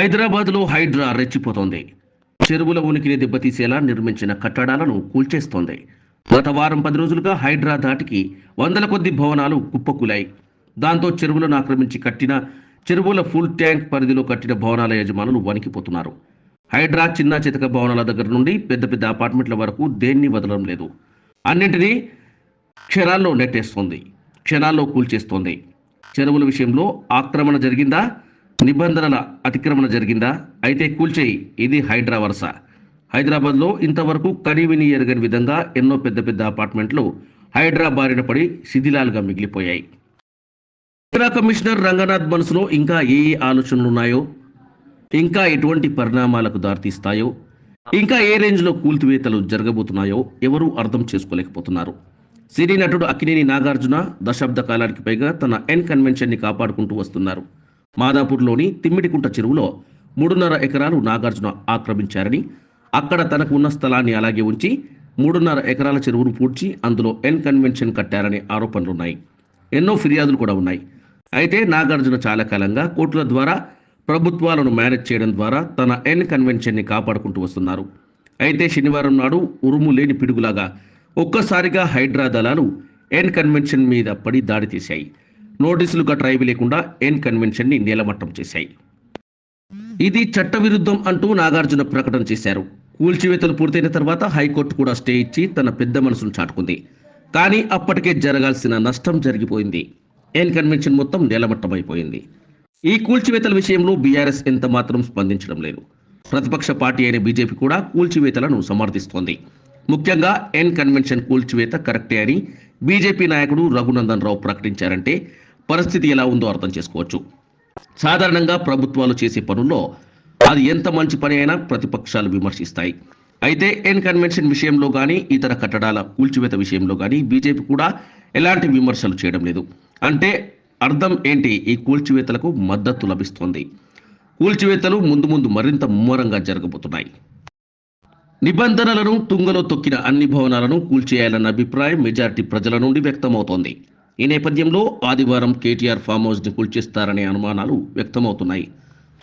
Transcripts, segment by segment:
హైదరాబాద్లో హైడ్రా రెచ్చిపోతోంది. చెరువుల ఉనికిని దెబ్బతీసేలా నిర్మించిన కట్టడాలను కూల్చేస్తోంది. గత వారం పది రోజులుగా హైడ్రా దాటికి వందల కొద్ది భవనాలు కుప్పకూలాయి. దాంతో చెరువులను ఆక్రమించి కట్టిన చెరువుల ఫుల్ ట్యాంక్ పరిధిలో కట్టిన భవనాల యజమానులు వణికిపోతున్నారు. హైడ్రా చిన్న చితక భవనాల దగ్గర నుండి పెద్ద పెద్ద అపార్ట్మెంట్ల వరకు దేన్ని వదలడం లేదు. అన్నింటినీ క్షణాల్లో నెట్టేస్తోంది. క్షణాల్లో కూల్చేస్తోంది. చెరువుల విషయంలో ఆక్రమణ జరిగిందా? నిబంధనల అతిక్రమణ జరిగిందా? అయితే కూల్చేయి ఇది హైడ్రా వరుస. హైదరాబాద్లో ఇంతవరకు కనీవిని ఎరగని విధంగా ఎన్నో పెద్ద పెద్ద అపార్ట్మెంట్లు హైడ్రా బారిన పడి శిథిలాలుగా మిగిలిపోయాయి. హైడ్రా కమిషనర్ రంగనాథ్ మనసులో ఇంకా ఏ ఏ ఆలోచనలు ఉన్నాయో ఇంకా ఎటువంటి పరిణామాలకు దారితీస్తాయో? ఇంకా ఏ రేంజ్లో కూల్చివేతలు జరగబోతున్నాయో ఎవరూ అర్థం చేసుకోలేకపోతున్నారు. సినీ నటుడు అక్కినేని నాగార్జున దశాబ్ద కాలానికి పైగా తన ఎన్ కన్వెన్షన్ని కాపాడుకుంటూ వస్తున్నారు. మాదాపూర్లోని తిమ్మిడికుంట చెరువులో మూడున్నర ఎకరాలు నాగార్జున ఆక్రమించారని అక్కడ తనకు ఉన్న స్థలాన్ని అలాగే ఉంచి మూడున్నర ఎకరాల చెరువును పూడ్చి అందులో ఎన్ కన్వెన్షన్ కట్టారనే ఆరోపణలున్నాయి. ఎన్నో ఫిర్యాదులు కూడా ఉన్నాయి. అయితే నాగార్జున చాలా కాలంగా కోర్టుల ద్వారా ప్రభుత్వాలను మేనేజ్ చేయడం ద్వారా తన ఎన్ కన్వెన్షన్ని కాపాడుకుంటూ వస్తున్నారు. అయితే శనివారం నాడు ఉరుము లేని పిడుగులాగా ఒక్కసారిగా హైడ్రా దళాలు ఎన్ కన్వెన్షన్ మీద పడి దాడి తీశాయి నోటీసులు గట్రా లేకుండా ఎన్ కన్వెన్షన్ని నేలమట్టం చేశాయి. ఇది చట్టవిరుద్ధం అంటూ నాగార్జున ప్రకటన చేశారు. కూల్చివేతలు పూర్తయిన తర్వాత హైకోర్టు కూడా స్టే ఇచ్చి తన పెద్ద మనసును చాటుకుంది. కానీ అప్పటికే జరగాల్సిన నష్టం జరిగిపోయింది. ఎన్ కన్వెన్షన్ మొత్తం నేలమట్టమైపోయింది. ఈ కూల్చివేతల విషయంలో బీఆర్ఎస్ ఎంత మాత్రం స్పందించడం లేదు. ప్రతిపక్ష పార్టీ అయిన బీజేపీ కూడా కూల్చివేతలను సమర్థిస్తోంది. ముఖ్యంగా ఎన్ కన్వెన్షన్ కూల్చివేత కరెక్టే అని బీజేపీ నాయకుడు రఘునందన్ రావు ప్రకటించారంటే పరిస్థితి ఎలా ఉందో అర్థం చేసుకోవచ్చు. సాధారణంగా ప్రభుత్వాలు చేసే పనుల్లో అది ఎంత మంచి పని అయినా ప్రతిపక్షాలు విమర్శిస్తాయి. అయితే ఎన్ కన్వెన్షన్ విషయంలో కానీ ఇతర కట్టడాల కూల్చివేత విషయంలో కానీ బీజేపీ కూడా ఎలాంటి విమర్శలు చేయడం లేదు. అంటే అర్థం ఏంటి? ఈ కూల్చివేతలకు మద్దతు లభిస్తోంది. కూల్చివేతలు ముందు ముందు మరింత ముమ్మరంగా జరగబోతున్నాయి. నిబంధనలను తుంగలో తొక్కిన అన్ని భవనాలను కూల్చేయాలన్న అభిప్రాయం మెజారిటీ ప్రజల నుండి వ్యక్తమవుతోంది. ఈ నేపథ్యంలో ఆదివారం కేటీఆర్ ఫామ్ హౌస్ని కూల్చేస్తారనే అనుమానాలు వ్యక్తమవుతున్నాయి.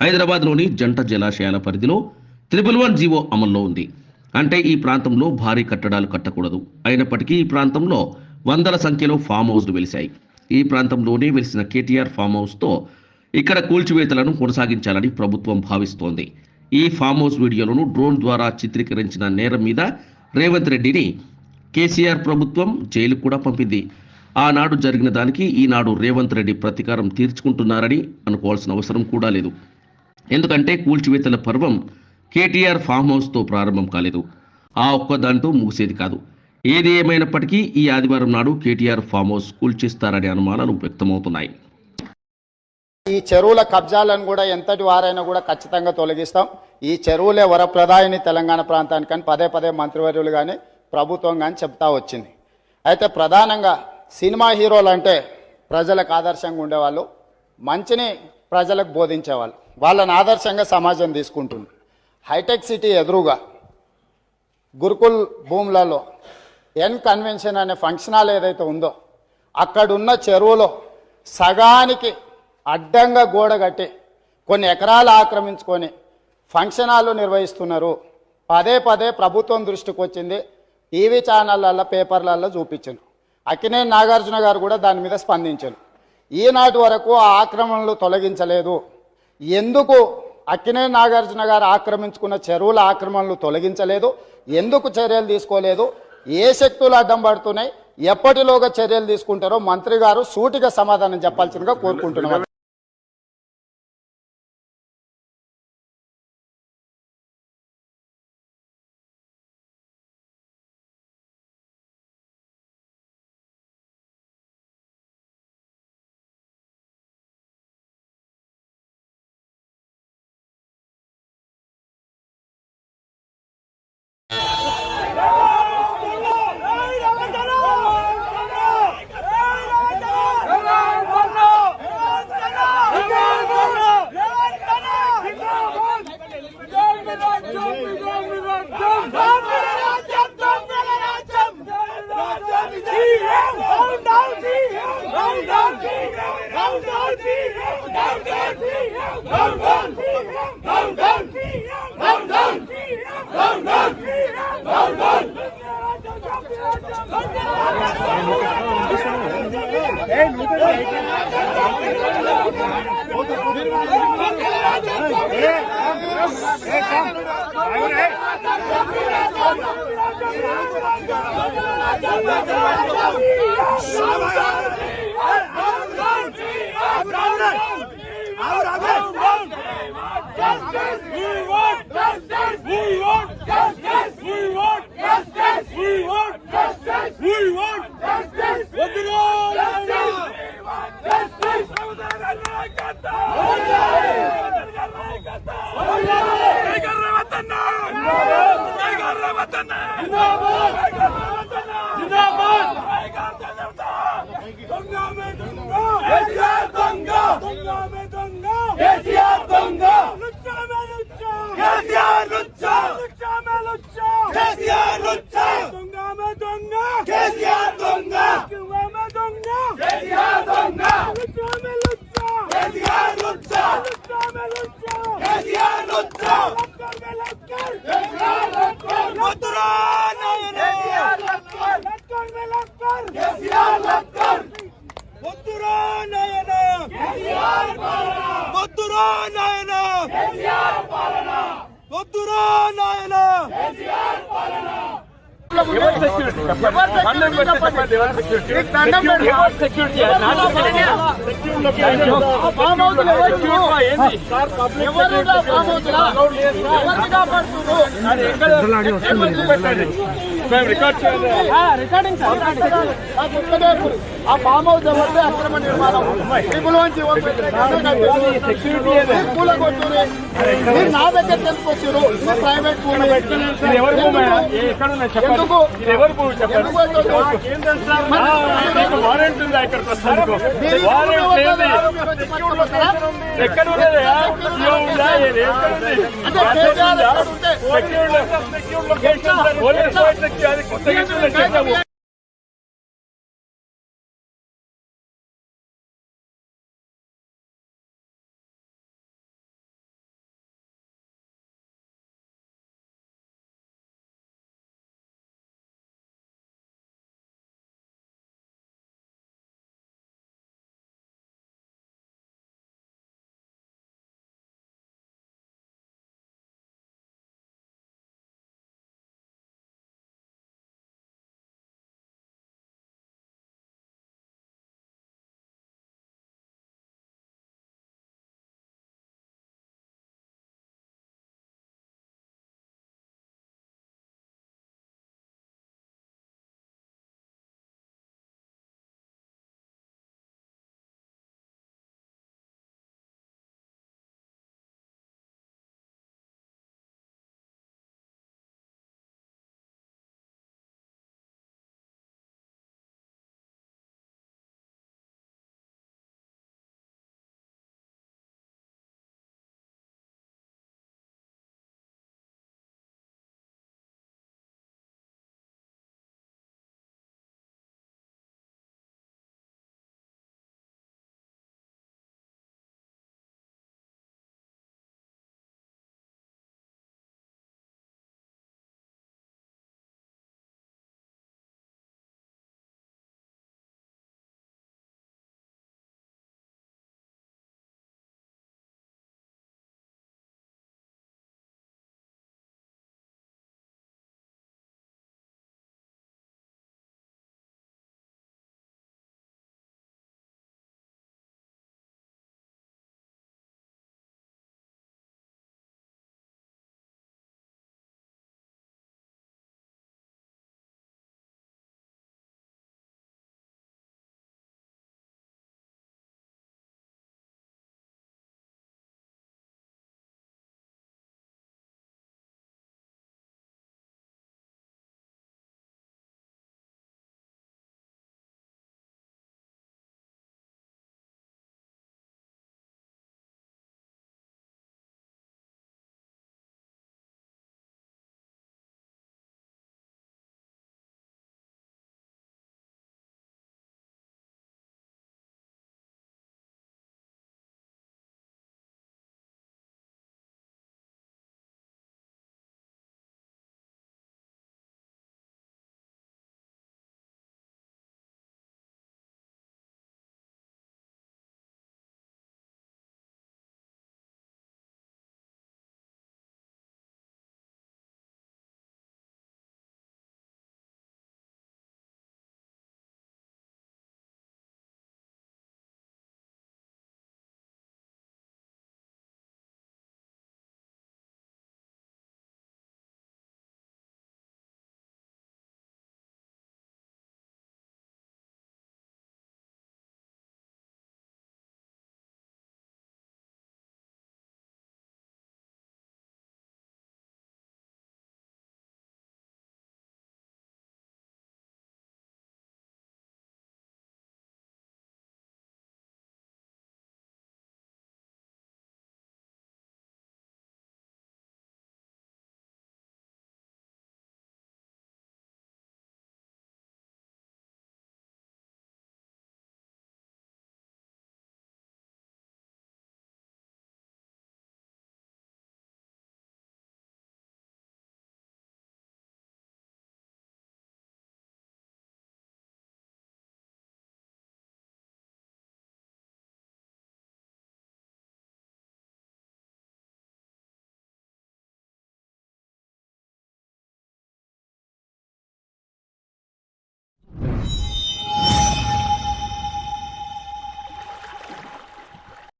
హైదరాబాద్లోని జంట జలాశయాల పరిధిలో త్రిబుల్ వన్ జీవో అమల్లో ఉంది. అంటే ఈ ప్రాంతంలో భారీ కట్టడాలు కట్టకూడదు. అయినప్పటికీ ఈ ప్రాంతంలో వందల సంఖ్యలో ఫామ్ హౌస్లు వెలిశాయి. ఈ ప్రాంతంలోనే వెలిసిన కేటీఆర్ ఫామ్ హౌస్తో ఇక్కడ కూల్చివేతలను కొనసాగించాలని ప్రభుత్వం భావిస్తోంది. ఈ ఫామ్ హౌస్ వీడియోలను డ్రోన్ ద్వారా చిత్రీకరించిన నేరం మీద రేవంత్ రెడ్డిని కేసీఆర్ ప్రభుత్వం జైలు కూడా పంపింది. ఆనాడు జరిగిన దానికి ఈనాడు రేవంత్ రెడ్డి ప్రతీకారం తీర్చుకుంటున్నారని అనుకోవాల్సిన అవసరం కూడా లేదు. ఎందుకంటే కూల్చివేతల పర్వం కేటీఆర్ ఫామ్ హౌస్తో ప్రారంభం కాలేదు. ఆ ఒక్క దాంతో ముగిసేది కాదు. ఏది ఏమైనప్పటికీ ఈ ఆదివారం నాడు కేటీఆర్ ఫామ్ హౌస్ కూల్చిస్తారనే అనుమానాలు వ్యక్తమవుతున్నాయి. ఈ చెరువుల కబ్జాలను కూడా ఎంతటి వారైనా కూడా ఖచ్చితంగా తొలగిస్తాం. ఈ చెరువులే వరప్రదాయని తెలంగాణ ప్రాంతానికి కానీ పదే పదే మంత్రివర్యులు కానీ ప్రభుత్వం కానీ చెప్తా వచ్చింది. అయితే ప్రధానంగా సినిమా హీరోలు అంటే ప్రజలకు ఆదర్శంగా ఉండేవాళ్ళు మంచిని ప్రజలకు బోధించేవాళ్ళు. వాళ్ళని ఆదర్శంగా సమాజం తీసుకుంటుంది. హైటెక్ సిటీ ఎదురుగా గురుకుల్ భూములలో ఎన్ కన్వెన్షన్ అనే ఫంక్షన్ హాల్ ఏదైతే ఉందో అక్కడున్న చెరువులో సగానికి అడ్డంగా గోడ కట్టి కొన్ని ఎకరాలు ఆక్రమించుకొని ఫంక్షన్ హాల్ నిర్వహిస్తున్నారు. పదే పదే ప్రభుత్వం దృష్టికి వచ్చింది టీవీ ఛానళ్ళల్లో పేపర్లలో చూపించింది అక్కినేని నాగార్జున గారు కూడా దాని మీద స్పందించారు. ఈనాటి వరకు ఆ ఆక్రమణలు తొలగించలేదు. ఎందుకు అక్కినేని నాగార్జున గారు ఆక్రమించుకున్న చెరువుల ఆక్రమణలు తొలగించలేదు? ఎందుకు చర్యలు తీసుకోలేదు? ఏ శక్తులు అడ్డం పడుతున్నాయి? ఎప్పటిలోగా చర్యలు తీసుకుంటారో మంత్రి గారు సూటిగా సమాధానం చెప్పాల్సిందిగా కోరుకుంటున్నాం. वतन जयकार वतन जिंदाबाद दंगा में दंगा एसीआर दंगा दंगा में दंगा एसीआर दंगा लुच्चा में लुच्चा एसीआर लुच्चा लुच्चा में लुच्चा एसीआर लुच्चा दंगा में दंगा एसीआर दंगा నా దగ్గర తెలుసుకొచ్చారు ఇది ప్రైవేట్ భూమి ఎవరి భూమి ఎక్కడ చెప్పండి ఎందుకు? ఇది ఎవరి భూమి చెప్పండి. ఎందుకు? వద్దు? మీకు వారెంట్ ఉందా ఇక్కడ ప్రస్తుతానికి మీరు లేదు. మీరు వచ్చి పట్టుకుంటారా? ఎక్కడ ఉంటే